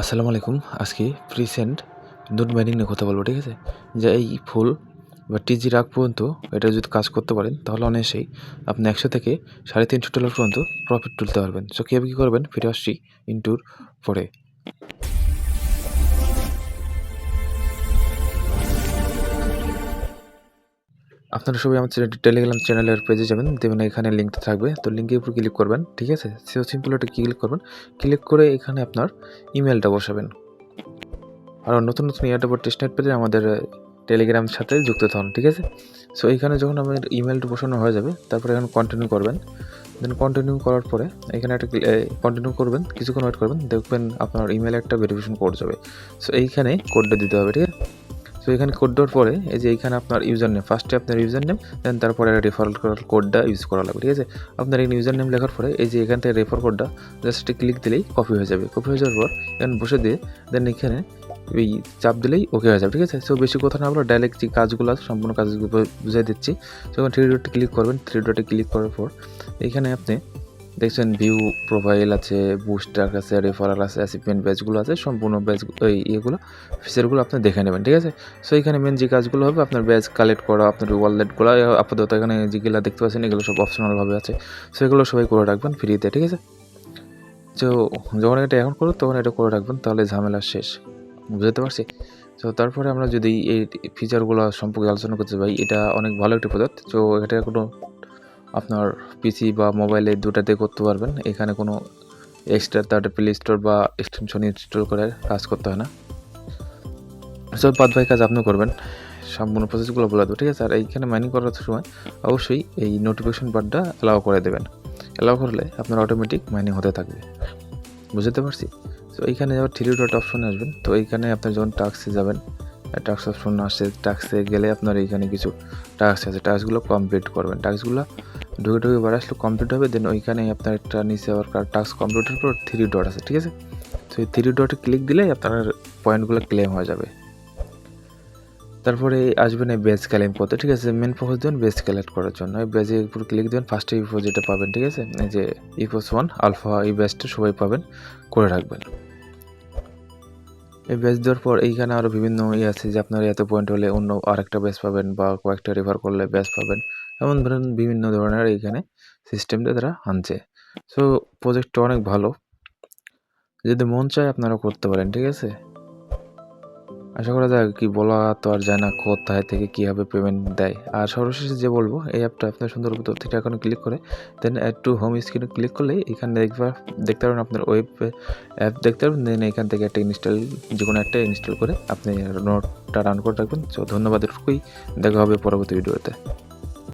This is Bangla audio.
আসসালামু আলাইকুম। আজকে প্রিসেন্ট নোট মাইনিং নিয়ে কথা বলব, ঠিক আছে? যে এই ফুল বা টিজি রাগ পর্যন্ত এটা যদি কাজ করতে পারেন, তাহলে অনায়াসেই আপনি একশো থেকে সাড়ে তিনশো ডলার পর্যন্ত প্রফিট তুলতে পারবেন। সো কীভাবে কী করবেন? ফিরে আসছি ইন্টুর পরে। আপনারা সবাই আমার টেলিগ্রাম চ্যানেলের পেজে যাবেন। দেবেন এখানে লিঙ্কটা থাকবে। তো লিঙ্কের উপর ক্লিক করবেন, ঠিক আছে? সেও সিম্পল একটা ক্লিক করবেন। ক্লিক করে এখানে আপনার ইমেলটা বসাবেন। আর নতুন নতুন এয়ারটেল টেস্টনেট পেজে আমাদের টেলিগ্রাম সাথে যুক্ত থাকুন, ঠিক আছে? সো এইখানে যখন আপনার ইমেলটা বসানো হয়ে যাবে, তারপরে এখানে কন্টিনিউ করবেন। দেন কন্টিনিউ করার পরে এখানে একটা কন্টিনিউ করবেন, কিছুক্ষণ ওয়েট করবেন। দেখবেন আপনার ইমেলে একটা ভেরিফিকেশন কোড যাবে। সো এইখানে কোডটা দিতে হবে, ঠিক আছে? সো এখানে কোড দেওয়ার পরে এই যে এইখানে আপনার ইউজার নেম ফার্স্টে আপনার ইউজার নেম দেন তারপরে রেফারেল কোডটা ইউজ করা লাগবে, ঠিক আছে? আপনার এই ইউজার নেম লেখার পরে এই যে এখান থেকে রেফার কোডটা জাস্ট ক্লিক দিলেই কপি হয়ে যাবে। কপি হয়ে যাওয়ার পর এখানে বসে দিয়ে দেন এখানে এই চাপ দিলেই ওকে হয়ে যাবে, ঠিক আছে? সো বেশি কথা না বলে ডাইরেক্ট যে কাজগুলো আছে সম্পূর্ণ কাজগুলো বুঝিয়ে দিচ্ছি। এখানে থ্রি ডটে ক্লিক করবেন। থ্রি ডটে ক্লিক করার পর এইখানে আপনি দেখছেন ভিউ প্রোফাইল আছে বুস্টার আছে রেফারাল আছে অ্যাসিপমেন্ট ব্যাচগুলো আছে, সম্পূর্ণ ব্যাচ এই ইয়েগুলো ফিচারগুলো আপনি দেখে নেবেন, ঠিক আছে? সো এখানে মেন যে কাজগুলো হবে, আপনার ব্যাচ কালেক্ট করা, আপনার ওয়ালেটগুলো আপাতত এখানে যেগুলো দেখতে পাচ্ছেন, এগুলো সব অপশনালভাবে আছে। সো এগুলো সবাই করে রাখবেন ফ্রিতে ঠিক আছে? তো যখন এটা এখন করো তখন এটা করে রাখবেন, তাহলে ঝামেলা শেষ। বুঝতে পারছি? তো তারপরে আমরা যদি এই ফিচারগুলো সম্পর্কে আলোচনা করতে পারি এটা অনেক ভালো একটি প্রোডাক্ট তো এটা কোনো আপনার পিসি বা মোবাইলে দুটাতে করতে পারবেন। এখানে কোনো এক্সট্রা তার প্লে স্টোর বা এক্সটেনশন ইনস্টল করে কাজ করতে হয় না। সব বাদ ভাই কাজ আপনিও করবেন। সম্পূর্ণ প্রসেসগুলো বলে দেবো, ঠিক আছে? আর এইখানে মাইনিং করার সময়, অবশ্যই এই নোটিফিকেশন বারটা অ্যালাউ করে দেবেন। অ্যালাউ করলে আপনার অটোমেটিক মাইনিং হতে থাকবে। বুঝতে পারছি? তো এইখানে আবার থ্রি ডট অপশনে আসবেন। তো এইখানে আপনার যখন টাক্সে যাবেন টাক্স অপশন আসে টাক্সে গেলে আপনার এইখানে কিছু টাস্ক আছে। টাস্কগুলো কমপ্লিট করবেন। টাস্কগুলো ঢুকে ঢুকে বার আসলে কমপ্লিট হবে দেন ওইখানে আপনার একটা নিচে আবার টাস্ক কমপ্লিটের পর থ্রি ডট আছে, ঠিক আছে? তো এই থ্রি ডটে ক্লিক দিলেই আপনার পয়েন্টগুলো ক্লেম হয়ে যাবে। তারপরে আসবেন এই বেজ ক্যালেম করতে, ঠিক আছে? মেন ফোকাস দেবেন বেজ কালেক্ট করার জন্য। এই বেজের উপর ক্লিক দেবেন ফার্স্টে ইফো যেটা পাবেন, ঠিক আছে? এই যে ইফোস ওয়ান আলফা এই বেজটা সবাই পাবেন, করে রাখবেন। এই ব্যাচ দেওয়ার পর এইখানে আরও বিভিন্ন ইয়ে আছে যে আপনার এত পয়েন্ট হলে অন্য আরেকটা ব্যাচ পাবেন বা কয়েকটা রেফার করলে ব্যাচ পাবেন। এমন ধরেন বিভিন্ন ধরনের এইখানে সিস্টেমটা তারা আনছে। সো প্রজেক্টটা অনেক ভালো। যদি মন চায় আপনারা করতে পারেন, ঠিক আছে? আশা করা যায় কি বলা তো আর যায় না কোথায় থেকে কীভাবে পেমেন্ট দেয়। আর সর্বশেষে যে বলব, এই অ্যাপটা আপনার সুন্দর থেকে এখন ক্লিক করে দেন অ্যাড টু হোম স্ক্রিনে ক্লিক করলে এখানে দেখবা, দেখতে পারবেন আপনার ওয়েব অ্যাপ দেখতে পারবেন দেন এখান থেকে একটা ইনস্টল যে কোনো একটা ইনস্টল করে আপনি নোটটা রান করে রাখবেন। তো ধন্যবাদ এটুকুই। দেখা হবে পরবর্তী ভিডিওতে